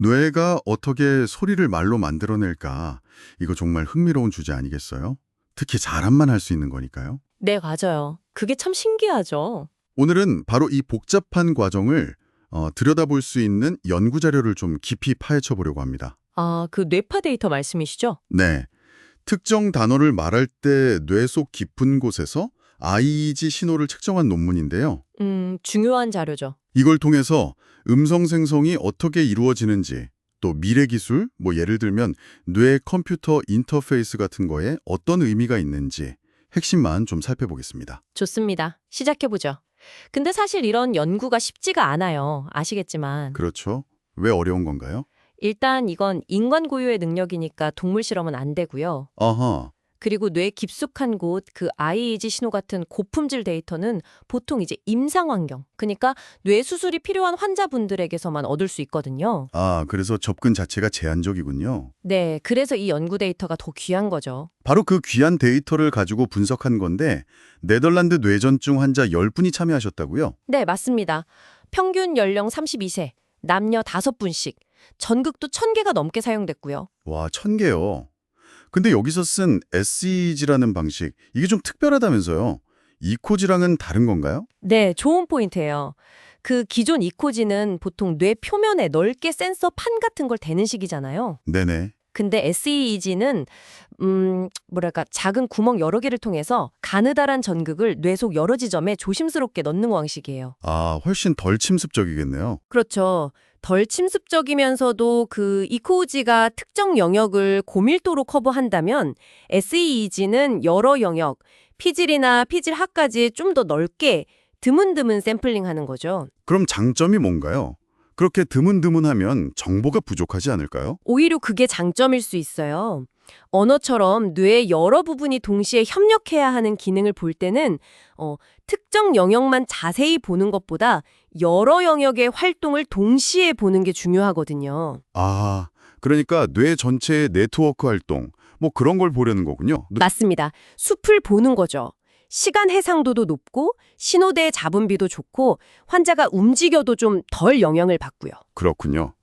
뇌가 어떻게 소리를 말로 만들어낼까? 이거 정말 흥미로운 주제 아니겠어요? 특히 사람만 할 수 있는 거니까요. 네, 맞아요. 그게 참 신기하죠. 오늘은 바로 이 복잡한 과정을 어, 들여다볼 수 있는 연구 자료를 좀 깊이 파헤쳐 보려고 합니다. 아, 그 뇌파 데이터 말씀이시죠? 네. 특정 단어를 말할 때 뇌 속 깊은 곳에서 IEG 신호를 측정한 논문인데요. 음, 중요한 자료죠. 이걸 통해서 음성 생성이 어떻게 이루어지는지 또 미래 기술, 뭐 예를 들면 뇌 컴퓨터 인터페이스 같은 거에 어떤 의미가 있는지 핵심만 좀 살펴보겠습니다. 좋습니다. 시작해보죠. 근데 사실 이런 연구가 쉽지가 않아요. 아시겠지만. 그렇죠. 왜 어려운 건가요? 일단 이건 인간 고유의 능력이니까 동물 실험은 안 되고요. 아하. 그리고 뇌 깊숙한 곳, 그 IEG 신호 같은 고품질 데이터는 보통 이제 임상 환경, 그러니까 뇌 수술이 필요한 환자분들에게서만 얻을 수 있거든요. 아, 그래서 접근 자체가 제한적이군요. 네, 그래서 이 연구 데이터가 더 귀한 거죠. 바로 그 귀한 데이터를 가지고 분석한 건데 네덜란드 뇌전증 환자 10분이 참여하셨다고요? 네, 맞습니다. 평균 연령 32세, 남녀 5분씩, 전극도 1000개가 넘게 사용됐고요. 와, 천 개요. 근데 여기서 쓴 SEG라는 방식, 이게 좀 특별하다면서요? 이코지랑은 다른 건가요? 네, 좋은 포인트예요. 그 기존 이코지는 보통 뇌 표면에 넓게 센서 판 같은 걸 대는 식이잖아요. 네네. 근데 SEEG는 음, 뭐랄까 작은 구멍 여러 개를 통해서 가느다란 전극을 뇌 속 여러 지점에 조심스럽게 넣는 방식이에요. 아, 훨씬 덜 침습적이겠네요. 그렇죠. 덜 침습적이면서도 그 이코지가 특정 영역을 고밀도로 커버한다면 SEEG는 여러 영역, 피질이나 피질학까지 좀 더 넓게 드문드문 샘플링하는 거죠. 그럼 장점이 뭔가요? 그렇게 드문드문하면 정보가 부족하지 않을까요? 오히려 그게 장점일 수 있어요. 언어처럼 뇌의 여러 부분이 동시에 협력해야 하는 기능을 볼 때는 어, 특정 영역만 자세히 보는 것보다 여러 영역의 활동을 동시에 보는 게 중요하거든요. 아, 그러니까 뇌 전체의 네트워크 활동, 뭐 그런 걸 보려는 거군요. 맞습니다. 숲을 보는 거죠. 시간 해상도도 높고 신호대의 잡음비도 좋고 환자가 움직여도 좀 덜 영향을 받고요. 그렇군요.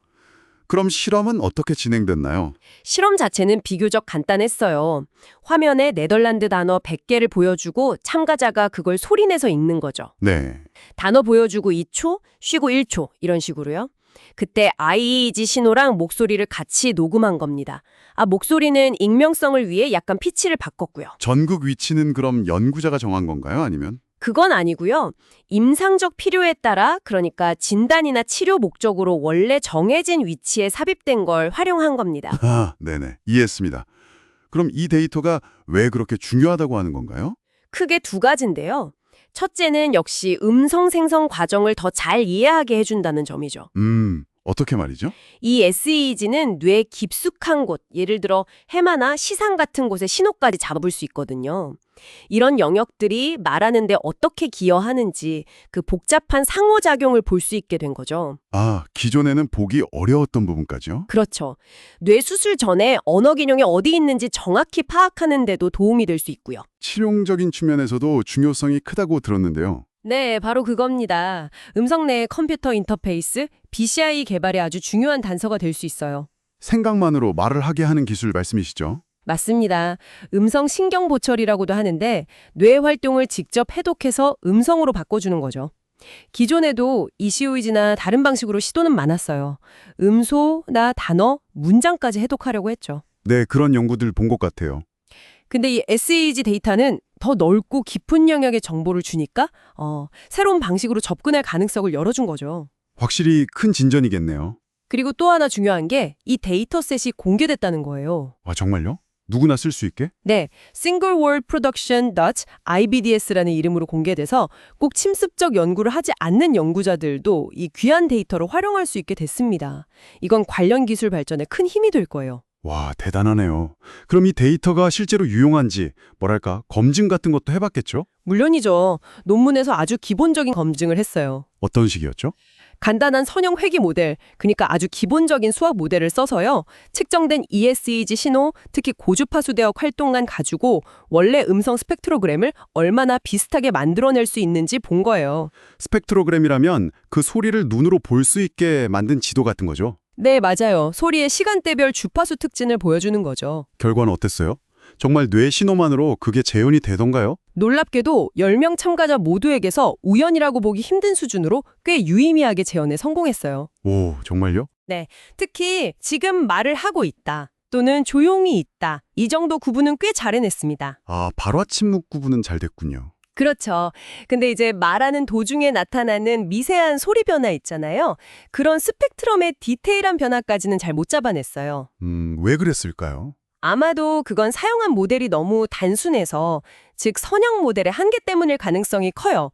그럼 실험은 어떻게 진행됐나요? 실험 자체는 비교적 간단했어요. 화면에 네덜란드 단어 100개를 보여주고 참가자가 그걸 소리내서 읽는 거죠. 네. 단어 보여주고 2초, 쉬고 1초 이런 식으로요. 그때 IEG 신호랑 목소리를 같이 녹음한 겁니다. 아, 목소리는 익명성을 위해 약간 피치를 바꿨고요. 전국 위치는 그럼 연구자가 정한 건가요? 아니면? 그건 아니고요. 임상적 필요에 따라 그러니까 진단이나 치료 목적으로 원래 정해진 위치에 삽입된 걸 활용한 겁니다. 아, 네네. 이해했습니다. 그럼 이 데이터가 왜 그렇게 중요하다고 하는 건가요? 크게 두 가지인데요. 첫째는 역시 음성 생성 과정을 더 잘 이해하게 해준다는 점이죠. 음, 어떻게 말이죠? 이 SEG는 뇌 깊숙한 곳, 예를 들어 해마나 시상 같은 곳에 신호까지 잡을 수 있거든요. 이런 영역들이 말하는데 어떻게 기여하는지 그 복잡한 상호작용을 볼 수 있게 된 거죠. 아, 기존에는 보기 어려웠던 부분까지요? 그렇죠. 뇌 수술 전에 언어 기능이 어디 있는지 정확히 파악하는 데도 도움이 될 수 있고요. 실용적인 측면에서도 중요성이 크다고 들었는데요. 네, 바로 그겁니다. 음성 내 컴퓨터 인터페이스, BCI 개발에 아주 중요한 단서가 될 수 있어요. 생각만으로 말을 하게 하는 기술 말씀이시죠? 맞습니다. 음성 신경 보철이라고도 하는데 뇌 활동을 직접 해독해서 음성으로 바꿔주는 거죠. 기존에도 ECOG나 다른 방식으로 시도는 많았어요. 음소나 단어, 문장까지 해독하려고 했죠. 네, 그런 연구들 본 것 같아요. 근데 이 SEG 데이터는 더 넓고 깊은 영역의 정보를 주니까 어, 새로운 방식으로 접근할 가능성을 열어준 거죠. 확실히 큰 진전이겠네요. 그리고 또 하나 중요한 게 이 데이터셋이 공개됐다는 거예요. 와, 정말요? 누구나 쓸 수 있게? 네, singleworldproduction.ibds라는 이름으로 공개돼서 꼭 침습적 연구를 하지 않는 연구자들도 이 귀한 데이터를 활용할 수 있게 됐습니다. 이건 관련 기술 발전에 큰 힘이 될 거예요. 와, 대단하네요. 그럼 이 데이터가 실제로 유용한지, 뭐랄까, 검증 같은 것도 해봤겠죠? 물론이죠. 논문에서 아주 기본적인 검증을 했어요. 어떤 식이었죠? 간단한 선형 회귀 모델, 그러니까 아주 기본적인 수학 모델을 써서요. 측정된 ESEG 신호, 특히 고주파수 대역 활동만 가지고 원래 음성 스펙트로그램을 얼마나 비슷하게 만들어낼 수 있는지 본 거예요. 스펙트로그램이라면 그 소리를 눈으로 볼 수 있게 만든 지도 같은 거죠? 네, 맞아요. 소리의 시간대별 주파수 특징을 보여주는 거죠. 결과는 어땠어요? 정말 뇌 신호만으로 그게 재현이 되던가요? 놀랍게도 10명 참가자 모두에게서 우연이라고 보기 힘든 수준으로 꽤 유의미하게 재현에 성공했어요. 오, 정말요? 특히 지금 말을 하고 있다 또는 조용히 있다 이 정도 구분은 꽤 잘 해냈습니다. 아, 발화 침묵 구분은 잘 됐군요. 그렇죠. 근데 이제 말하는 도중에 나타나는 미세한 소리 변화 있잖아요. 그런 스펙트럼의 디테일한 변화까지는 잘 못 잡아냈어요. 음, 왜 그랬을까요? 아마도 그건 사용한 모델이 너무 단순해서, 즉 선형 모델의 한계 때문일 가능성이 커요.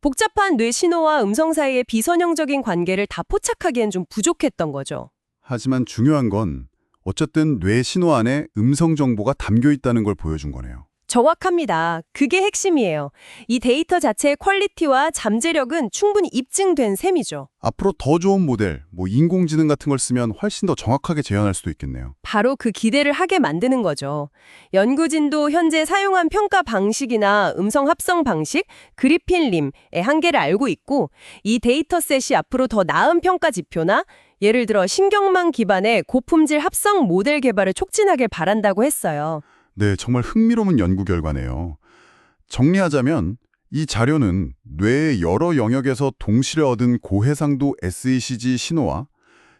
복잡한 뇌 신호와 음성 사이의 비선형적인 관계를 다 포착하기엔 좀 부족했던 거죠. 하지만 중요한 건 어쨌든 뇌 신호 안에 음성 정보가 담겨 있다는 걸 보여준 거네요. 정확합니다. 그게 핵심이에요. 이 데이터 자체의 퀄리티와 잠재력은 충분히 입증된 셈이죠. 앞으로 더 좋은 모델, 뭐 인공지능 같은 걸 쓰면 훨씬 더 정확하게 재현할 수도 있겠네요. 바로 그 기대를 하게 만드는 거죠. 연구진도 현재 사용한 평가 방식이나 음성 합성 방식, 그리핀 림의 한계를 알고 있고 이 데이터셋이 앞으로 더 나은 평가 지표나 예를 들어 신경망 기반의 고품질 합성 모델 개발을 촉진하길 바란다고 했어요. 네, 정말 흥미로운 연구 결과네요. 정리하자면 이 자료는 뇌의 여러 영역에서 동시에 얻은 고해상도 SECG 신호와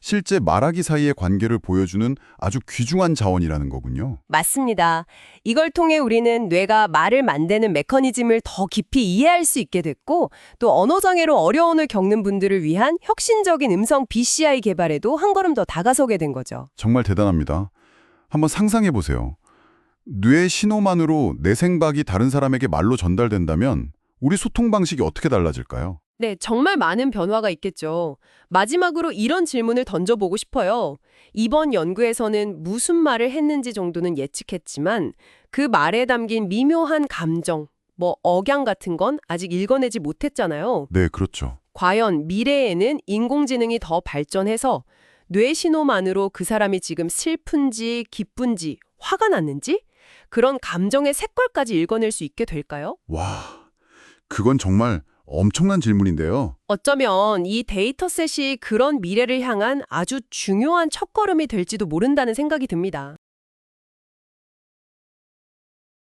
실제 말하기 사이의 관계를 보여주는 아주 귀중한 자원이라는 거군요. 맞습니다. 이걸 통해 우리는 뇌가 말을 만드는 메커니즘을 더 깊이 이해할 수 있게 됐고 또 언어장애로 어려움을 겪는 분들을 위한 혁신적인 음성 BCI 개발에도 한 걸음 더 다가서게 된 거죠. 정말 대단합니다. 한번 상상해 보세요. 뇌 신호만으로 내 생각이 다른 사람에게 말로 전달된다면 우리 소통 방식이 어떻게 달라질까요? 네, 정말 많은 변화가 있겠죠. 마지막으로 이런 질문을 던져보고 싶어요. 이번 연구에서는 무슨 말을 했는지 정도는 예측했지만 그 말에 담긴 미묘한 감정, 뭐 억양 같은 건 아직 읽어내지 못했잖아요. 네, 그렇죠. 과연 미래에는 인공지능이 더 발전해서 뇌 신호만으로 그 사람이 지금 슬픈지 기쁜지 화가 났는지 그런 감정의 색깔까지 읽어낼 수 있게 될까요? 와, 그건 정말 엄청난 질문인데요. 어쩌면 이 데이터셋이 그런 미래를 향한 아주 중요한 첫걸음이 될지도 모른다는 생각이 듭니다.